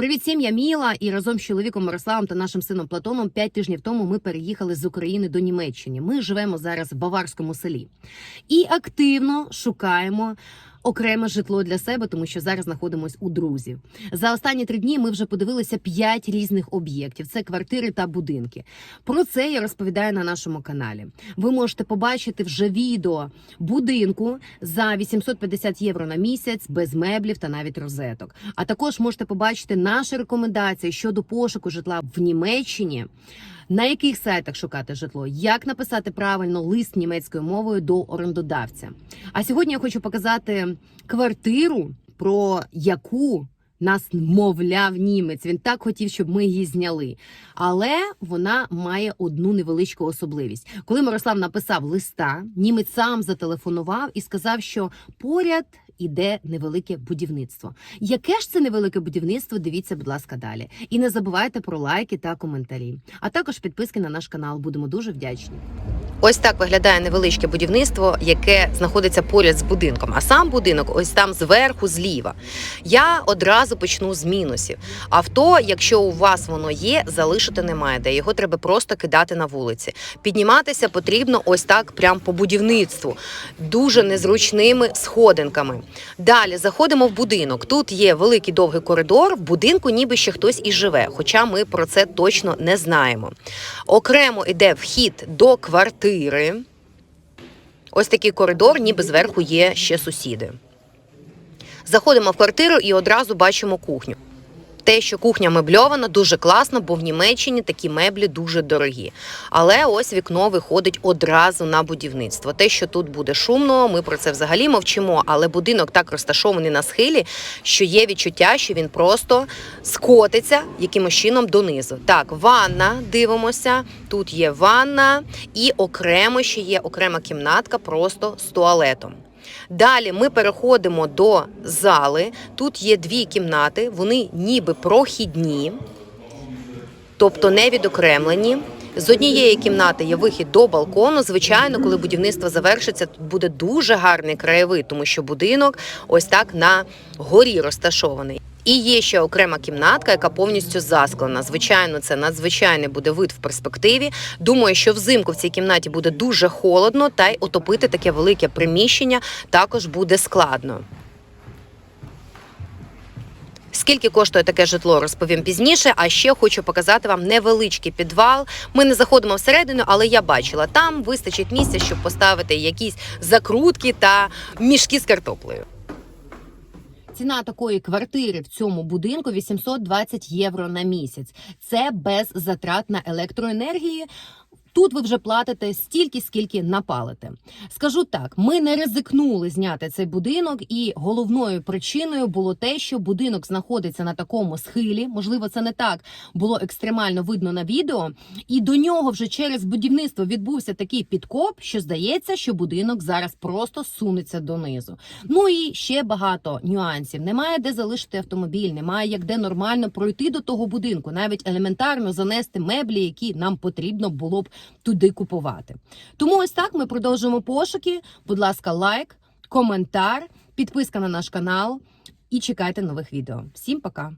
Привіт, сім'я Міла, і разом з чоловіком Мирославом та нашим сином Платоном п'ять тижнів тому ми переїхали з України до Німеччини. Ми живемо зараз в баварському селі і активно шукаємо. Окреме житло для себе, тому що зараз знаходимось у друзів. За останні три дні ми вже подивилися п'ять різних об'єктів: це квартири та будинки. Про це я розповідаю на нашому каналі. Ви можете побачити вже відео будинку за 850 євро на місяць без меблів та навіть розеток. А також можете побачити наші рекомендації щодо пошуку житла в Німеччині. На яких сайтах шукати житло, як написати правильно лист німецькою мовою до орендодавця? А сьогодні я хочу показати квартиру, про яку нас мовляв німець. Він так хотів, щоб ми її зняли. Але вона має одну невеличку особливість. Коли Мирослав написав листа, німець сам зателефонував і сказав, що поряд іде невелике будівництво. Яке ж це невелике будівництво? Дивіться, будь ласка, далі. І не забувайте про лайки та коментарі. А також підписки на наш канал. Будемо дуже вдячні. Ось так виглядає невеличке будівництво, яке знаходиться поряд з будинком. А сам будинок ось там зверху, зліва. Я одразу почну з мінусів. Авто, якщо у вас воно є, залишити немає де. Його треба просто кидати на вулиці. Підніматися потрібно ось так, прямо по будівництву, дуже незручними сходинками. Далі заходимо в будинок. Тут є великий довгий коридор. В будинку ніби ще хтось і живе, хоча ми про це точно не знаємо. Окремо йде вхід до квартири. Ось такий коридор, ніби зверху є ще сусіди. Заходимо в квартиру і одразу бачимо кухню. Те, що кухня мебльована, дуже класно, бо в Німеччині такі меблі дуже дорогі. Але ось вікно виходить одразу на будівництво. Те, що тут буде шумно, ми про це взагалі мовчимо. Але будинок так розташований на схилі, що є відчуття, що він просто скотиться якимось чином донизу. Так, ванна, дивимося. Тут є ванна, і окремо ще є окрема кімнатка просто з туалетом. Далі ми переходимо до зали. Тут є дві кімнати, вони ніби прохідні, тобто не відокремлені. З однієї кімнати є вихід до балкону. Звичайно, коли будівництво завершиться, тут буде дуже гарний краєвид, тому що будинок ось так на горі розташований. І є ще окрема кімнатка, яка повністю засклана. Звичайно, це надзвичайний буде вид в перспективі. Думаю, що взимку в цій кімнаті буде дуже холодно, та й отопити таке велике приміщення також буде складно. Скільки коштує таке житло, розповім пізніше. А ще хочу показати вам невеличкий підвал. Ми не заходимо всередину, але я бачила, там вистачить місця, щоб поставити якісь закрутки та мішки з картоплею. Ціна такої квартири в цьому будинку 820 євро на місяць. Це без затрат на електроенергію. Тут ви вже платите стільки, скільки напалите. Скажу так: ми не ризикнули зняти цей будинок, і головною причиною було те, що будинок знаходиться на такому схилі. Можливо, це не так було екстремально видно на відео. І до нього вже через будівництво відбувся такий підкоп, що здається, що будинок зараз просто сунеться донизу. Ну і ще багато нюансів. Немає де залишити автомобіль, немає як де нормально пройти до того будинку, навіть елементарно занести меблі, які нам потрібно було б туди купувати. Тому ось так ми продовжуємо пошуки. Будь ласка, лайк, коментар, підписка на наш канал і чекайте нових відео. Всім пока!